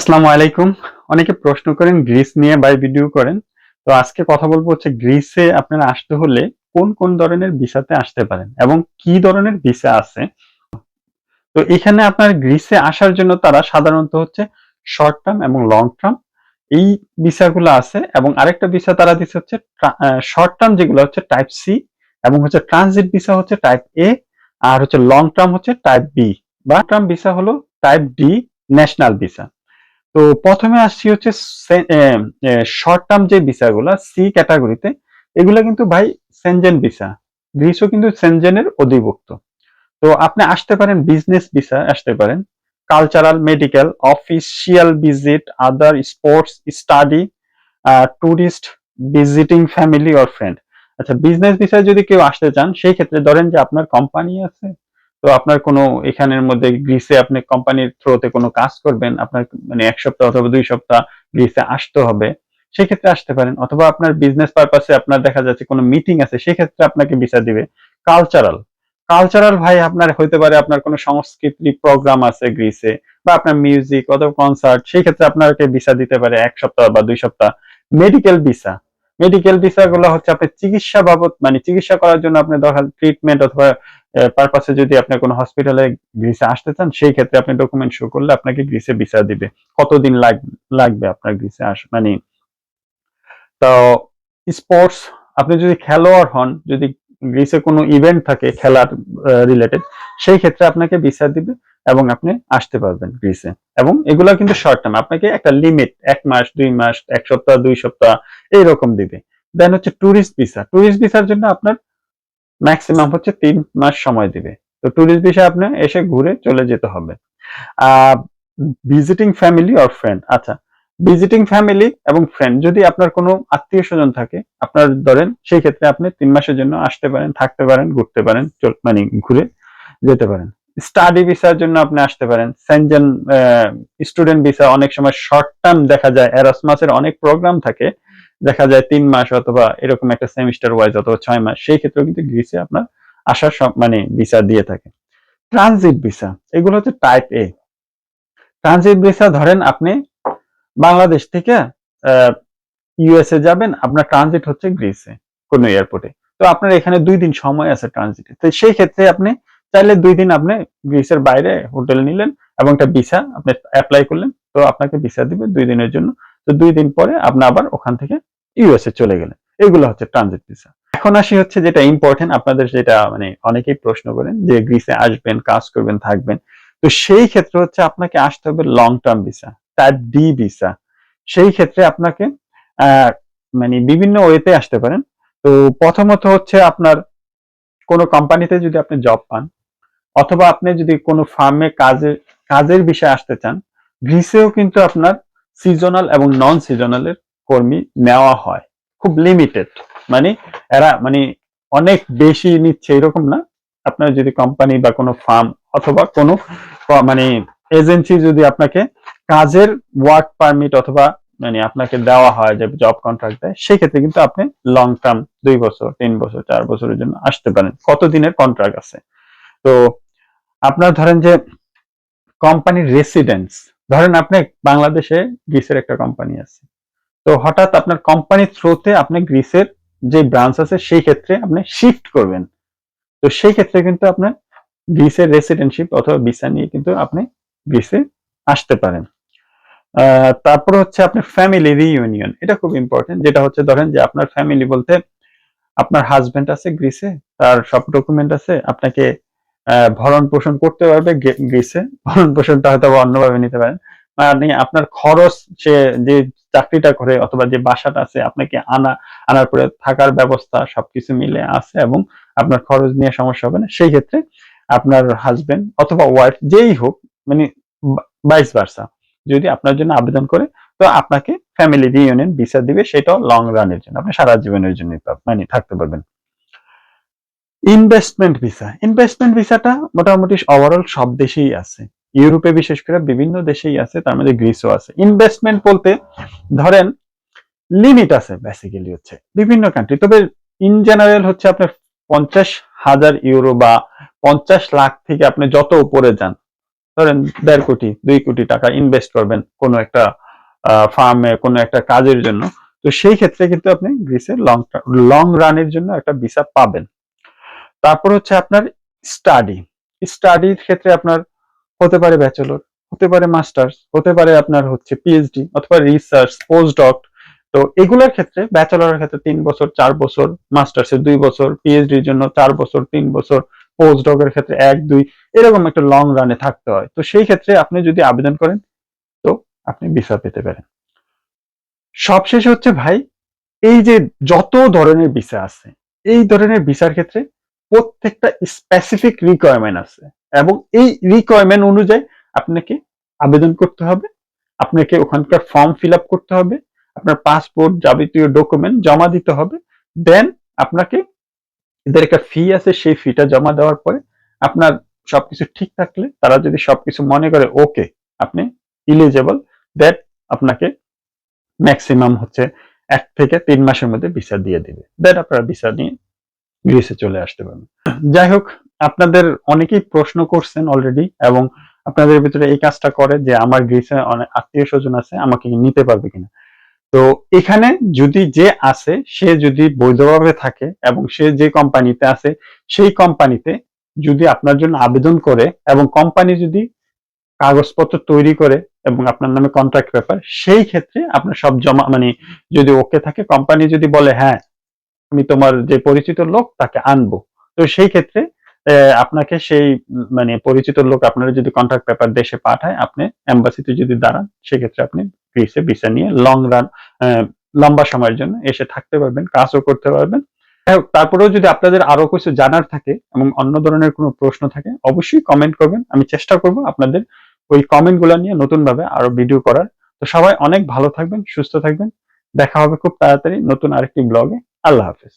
আসসালামু আলাইকুম। অনেকে প্রশ্ন করেন, গ্রিস নিয়ে বাই ভিডিও করেন। তো আজকে কথা বলব হচ্ছে গ্রিসে আপনারা আসতে হলে কোন কোন ধরনের ভিসাতে আসতে পারেন এবং কি ধরনের ভিসা আছে। তো এখানে আপনার গ্রিসে আসার জন্য তারা সাধারণত হচ্ছে শর্ট টার্ম এবং লং টার্ম এই ভিসাগুলো আছে এবং আরেকটা ভিসা তারা দিচ্ছে হচ্ছে শর্ট টার্ম যেগুলো হচ্ছে টাইপ সি এবং হচ্ছে ট্রানজিট ভিসা হচ্ছে টাইপ এ আর হচ্ছে লং টার্ম হচ্ছে টাইপ বি বা টার্ম ভিসা হলো টাইপ ডি ন্যাশনাল ভিসা। তো প্রথমে আসছি হচ্ছে শর্ট টার্ম যে ভিসাগুলো সি ক্যাটাগরিতে এগুলো কিন্তু ভাই সেনজেন ভিসা। গ্রিসও কিন্তু সেনজেনের অধিভুক্ত। তো আপনি আসতে পারেন বিজনেস ভিসা, আসতে পারেন। Cultural medical official visit other sports study tourist visiting family or friend আচ্ছা বিজনেস ভিসায় যদি কেউ আসতে চান, সেই ক্ষেত্রে ধরেন যে আপনার কোম্পানি আছে তো আপনার কোনো এখানের মধ্যে গ্রিসে আপনি কোম্পানির থ্রোতে কোনো কাজ করবেন? আপনার মানে এক সপ্তাহ অথবা দুই সপ্তাহ গ্রিসে আসতে হবে, সেক্ষেত্রে আসতে পারেন। অথবা আপনার বিজনেস পারপাসে আপনার দেখা যাচ্ছে কোনো মিটিং আছে, সেক্ষেত্রে আপনাকে ভিসা দিবে। কালচারাল কালচারাল ভাই আপনার হইতে পারে আপনার কোনো সংস্কৃতি প্রোগ্রাম আছে গ্রিসে, বা আপনার মিউজিক অথবা কনসার্ট সেই ক্ষেত্রে আপনাকে ভিসা দিতে পারে এক সপ্তাহ বা দুই সপ্তাহ। মেডিকেল ভিসা মেডিকেল ভিসা গুলো হচ্ছে আপনি চিকিৎসা বাবদ মানে চিকিৎসা করার জন্য আপনি দরকার ট্রিটমেন্ট অথবা পারপাসে যদি আপনি কোনো হসপিটালে গ্রিসে আসতে চান, সেই ক্ষেত্রে আপনি ডকুমেন্ট শো করলে আপনাকে গ্রিসে ভিসা দিবে। কতদিন লাগবে আপনার গ্রিসে আস মানে তো স্পোর্টস আপনি যদি খেলোয়াড় হন, যদি গ্রিসে কোনো ইভেন্ট থাকে খেলার রিলেটেড সেই ক্ষেত্রে আপনাকে ভিসা দিবে এবং আপনি আসতে পারবেন গ্রিসে এবং এগুলো কিন্তু শর্ট টার্ম আপনাকে একটা লিমিট এক মাস, দুই মাস, এক সপ্তাহ, দুই সপ্তাহ, এইরকম দিবে। দেন হচ্ছে ট্যুরিস্ট ভিসা ট্যুরিস্ট ভিসার জন্য আপনার ম্যাক্সিমাম হচ্ছে তিন মাস সময় দিবে। তো ট্যুরিস্ট ভিসা আপনি এসে ঘুরে চলে যেতে হবে। Ah visiting family or friend আচ্ছা ভিজিটিং ফ্যামিলি এবং ফ্রেন্ড যদি আপনার কোনো আত্মীয় স্বজন থাকে, আপনার ধরেন সেই ক্ষেত্রে আপনি তিন মাসের জন্য আসতে পারেন, থাকতে পারেন, ঘুরতে পারেন মানে ঘুরে যেতে পারেন। স্টাডি ভিসার জন্য আপনি আসতে পারেন। সেনজেন স্টুডেন্ট ভিসা অনেক সময় শর্ট টার্ম দেখা যায়। এরাসমাসের অনেক প্রোগ্রাম থাকে। দেখা যায় তিন মাস অথবা এরকম একটা সেমিস্টার ওয়াইজ অথবা ছয় মাস। সেই ক্ষেত্রে কিন্তু গ্রিসে আপনার আসার সব মানে ভিসা দিয়ে থাকে। ট্রানজিট ভিসা এগুলো হচ্ছে টাইপ এ ট্রানজিট ভিসা ধরেন আপনি বাংলাদেশ থেকে ইউএসএ যাবেন, আপনার ট্রানজিট হচ্ছে গ্রিসে কোন এয়ারপোর্টে তো আপনার এখানে দুই দিন সময় আছে ট্রানজিটে তো সেই ক্ষেত্রে আপনি চাইলে দুই দিন আপনি গ্রিসের বাইরে হোটেল নিলেন এবং একটা ভিসা আপনি অ্যাপ্লাই করলেন, তো আপনাকে ভিসা দিবে দুই দিনের জন্য। তো দুই দিন পরে আপনি আবার ওখান থেকে ইউএসএ চলে গেলেন। এগুলো হচ্ছে ট্রানজিট ভিসা এখন আসি হচ্ছে যেটা ইম্পর্টেন্ট আপনাদের যেটা মানে অনেকেই প্রশ্ন করেন যে গ্রিসে আসবেন, কাজ করবেন, থাকবেন। তো সেই ক্ষেত্রে হচ্ছে আপনাকে আসতে হবে long term visa type D visa সেই ক্ষেত্রে আপনাকে মানে বিভিন্ন ওয়েতে আসতে পারেন। তো প্রথমত হচ্ছে আপনার কোনো কোম্পানিতে যদি আপনি জব পান, অথবা আপনি যদি কোনো ফার্মে কাজের কাজের বিষয়ে আসতে চান গ্রিসেও কিন্তু আপনার সিজনাল এবং নন সিজনালের কর্মী নেওয়া হয়। খুব লিমিটেড মানে এরা মানে অনেক বেশি নিচ্ছে এরকম না। আপনার যদি কোম্পানি বা কোনো ফার্ম অথবা কোনো মানে এজেন্সি যদি আপনাকে কাজের ওয়ার্ক পারমিট অথবা মানে আপনাকে দেওয়া হয় যে জব কন্ট্রাক্ট দেয় সেক্ষেত্রে কিন্তু আপনি লং টার্ম দুই বছর, তিন বছর, চার বছরের জন্য আসতে পারেন। কত দিনের কন্ট্রাক্ট আছে? তো আপনার ধরেন যে কোম্পানির রেসিডেন্স ধরেন আপনি বাংলাদেশে গ্রিসের একটা কোম্পানি আছে। তো হঠাৎ আপনার কোম্পানির থ্রোতে আপনি গ্রিসের যে ব্রাঞ্চ আছে, সেই ক্ষেত্রে আপনি শিফট করবেন। তো সেই ক্ষেত্রে কিন্তু আপনার গ্রিসের রেসিডেন্টশিপ অথবা ভিসা নিয়ে কিন্তু আপনি গ্রিসে আসতে পারেন। তারপর হচ্ছে আপনার ফ্যামিলি রিইউনিয়ন এটা খুব ইম্পর্টেন্ট যেটা হচ্ছে ধরেন যে আপনার ফ্যামিলি বলতে আপনার হাজবেন্ড আছে গ্রিসে তার সব ডকুমেন্ট আছে, আপনাকে ভরণ পোষণ করতে পারবে গ্রিসে ভরণ পোষণটা হয়তো অন্যভাবে নিতে পারেন। মানে আপনার খরচ সে যে চাকরিটা করে অথবা যে বাসাটা আছে, আপনাকে আনা, আনার পরে থাকার ব্যবস্থা সবকিছু মিলে আছে এবং আপনার খরচ নিয়ে সমস্যা হবে না। সেই ক্ষেত্রে আপনার হাজবেন্ড অথবা ওয়াইফ যেই হোক মানে বাইশ ভার্সা যদি আপনার জন্য আবেদন করে, তো আপনাকে ফ্যামিলি রিউনিয়ন ভিসা দিবে, সেটাও লং রানের জন্য। আপনি সারা জীবনের জন্য মানে থাকতে পারবেন। ইনভেস্টমেন্ট ভিসা ইনভেস্টমেন্ট ভিসাটা মোটামুটি ওভারঅল সব দেশেই আছে। ইউরোপে বিশেষ করে বিভিন্ন দেশেই আছে, তার মধ্যে গ্রিসও আছে। ইনভেস্টমেন্ট বলতে ধরেন লিমিট আছে বেসিক্যালি হচ্ছে বিভিন্ন কান্ট্রি তবে ইন জেনারেল হচ্ছে আপনার পঞ্চাশ হাজার ইউরো বা পঞ্চাশ লাখ থেকে আপনি যত উপরে যান ধরেন দেড় কোটি, দুই কোটি টাকা ইনভেস্ট করবেন কোনো একটা ফার্মে কোনো একটা কাজের জন্য। তো সেই ক্ষেত্রে কিন্তু আপনি গ্রিসের লং লং রানের জন্য একটা ভিসা পাবেন। তারপর হচ্ছে আপনার স্টাডি স্টাডির ক্ষেত্রে আপনার হতে পারে ব্যাচেলর হতে পারে মাস্টার্স হতে পারে আপনার হচ্ছে পিএইচডি অথবা রিসার্চ পোস্ট ডক তো এগুলোর ক্ষেত্রে ব্যাচেলরের ক্ষেত্রে তিন বছর, চার বছর মাস্টার্স এর দুই বছর পিএইচডির জন্য চার বছর, তিন বছর পোস্ট ডকের ক্ষেত্রে এক, দুই, এরকম একটা লং রানে থাকতে হয়। তো সেই ক্ষেত্রে আপনি যদি আবেদন করেন, তো আপনি ভিসা পেতে পারেন। সবশেষে হচ্ছে ভাই, এই যে যত ধরনের ভিসা আছে, এই ধরনের ভিসার ক্ষেত্রে প্রত্যেকটা স্পেসিফিক রিকোয়ারমেন্ট আছে এবং এই রিকোয়ারমেন্ট অনুযায়ী আপনাকে আবেদন করতে হবে। আপনাকে ওখানকার ফর্ম ফিল করতে হবে। আপনার পাসপোর্ট যাবতীয় ডকুমেন্ট জমা দিতে হবে। দেন আপনাকে এদের একটা ফি আছে, সেই ফিটা জমা দেওয়ার পরে আপনার সবকিছু ঠিক থাকলে তারা যদি সবকিছু মনে করে ওকে আপনি ইলিজেবল দ্যাট আপনাকে ম্যাক্সিমাম হচ্ছে এক থেকে তিন মাসের মধ্যে ভিসা দিয়ে দিবে। দ্যাট আপনারা ভিসা নিয়ে গ্রিসে চলে আসতে পারবেন। যাই হোক, আপনাদের অনেকেই প্রশ্ন করছেন অলরেডি এবং আপনাদের ভিতরে এই কাজটা করে যে আমার গ্রিসে অনেক আত্মীয় স্বজন আছে, আমাকে নিতে পারবে কিনা। তো এখানে যদি যে আছে, সে যদি বৈধভাবে থাকে এবং সে যে কোম্পানিতে আছে, সেই কোম্পানিতে যদি আপনার জন্য আবেদন করে এবং কোম্পানি যদি কাগজপত্র তৈরি করে এবং আপনার নামে কন্ট্রাক্ট পেপার সেই ক্ষেত্রে আপনার সব জমা মানে যদি ওকে থাকে, কোম্পানি যদি বলে হ্যাঁ আমি তোমার যে পরিচিত লোক, তাকে আনব। তো সেই ক্ষেত্রে আপনাকে সেই মানে পরিচিত লোক আপনারা যদি কন্ট্রাক্ট পেপার দেশে পাঠায়, আপনি এম্বাসিতে যদি দাঁড়ান, সেক্ষেত্রে আপনি গ্রিসে ভিসা নিয়ে লং রান লম্বা সময়ের জন্য এসে থাকতে পারবেন কাজও করতে পারবেন। তারপরেও যদি আপনাদের আরও কিছু জানার থাকে এবং অন্য ধরনের কোনো প্রশ্ন থাকে, অবশ্যই কমেন্ট করবেন। আমি চেষ্টা করব আপনাদের ওই কমেন্টগুলা নিয়ে নতুন ভাবে আরও ভিডিও করার। তো সবাই অনেক ভালো থাকবেন, সুস্থ থাকবেন। দেখা হবে খুব তাড়াতাড়ি নতুন আরেকটি ব্লগে আল্লাহ হাফেজ।